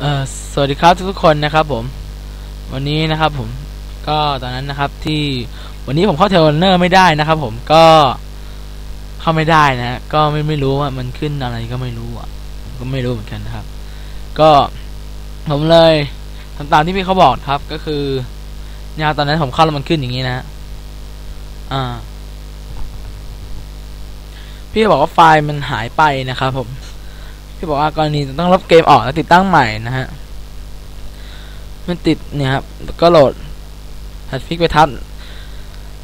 เออสวัสดีครับทุกๆคนนะครับผม วันนี้นะครับผมก็ตอนนั้นนะครับที่วันนี้ผมเข้าเทรลเนอร์ไม่ได้นะครับผมก็เข้าไม่ได้นะ ก็ไม่ไม่รู้ว่ามันขึ้นอะไรก็ไม่รู้อะก็ไม่รู้เหมือนกันนะครับ ก็ผมเลยทำตามที่พี่เขาบอกครับ ก็คือเนี่ยตอนนั้นผมเข้าแล้วมันขึ้นอย่างนี้นะฮะอ่า พี่บอกว่าไฟล์มันหายไปนะครับผม พี่บอกว่ากรณีต้องลบเกมออกแล้วติดตั้งใหม่นะฮะมันติดเนี่ยครับก็โหลดแพทฟิกไปทับ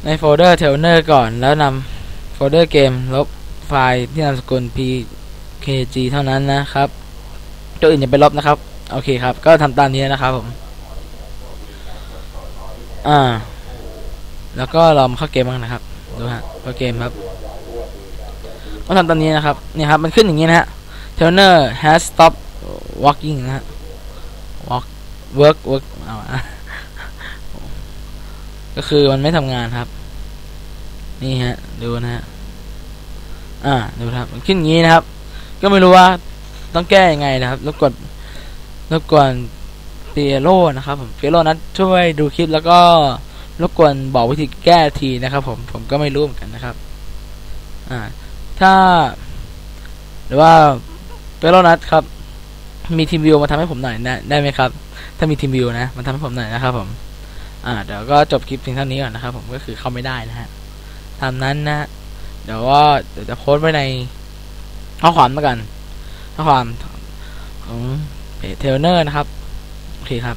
ในโฟลเดอร์เทลเนอร์ก่อนแล้วนำโฟลเดอร์เกมลบไฟล์ที่นามสกุล pkg เท่านั้นนะครับ ตัวอื่นอย่าไปลบนะครับ โอเคครับ ก็ทำตามนี้นะครับผม อ่า แล้วก็เรามาเข้าเกมบ้างนะครับ ดูฮะเข้าเกมครับต้องทำตามนี้นะครับ เนี่ยครับ มันขึ้นอย่างนี้นะฮะ Turner has stopped walking นะฮะ walk work work เอาก็คือมันไม่ทำงานครับ นี่ฮะ ดูนะฮะ อ่า ดูครับมันขึ้นงี้นะครับ ก็ไม่รู้ว่าต้องแก้ยังไงนะครับ แล้วกดรบกวนเปียโรนะครับผมเปียโรนั้นช่วยดูคลิปแล้วก็รบกวนบอกวิธีแก้ทีนะครับผมผมก็ไม่รู้เหมือนกันนะครับ อ่า ถ้า หรือว่า เปโรนัทครับ มีทีมวิวมาทำให้ผมหน่อยนะได้ไหมครับ ถ้ามีทีมวิวนะมันทำให้ผมหน่อยนะครับผมอ่าเดี๋ยวก็จบคลิปเพียงเท่านี้ก่อนนะครับผมก็คือเข้าไม่ได้นะฮะตามนั้นนะเดี๋ยวว่าเดี๋ยวจะโพสต์ไว้ในข้อความแล้วกันข้อความของเทเลเนอร์นะครับ โอเคครับ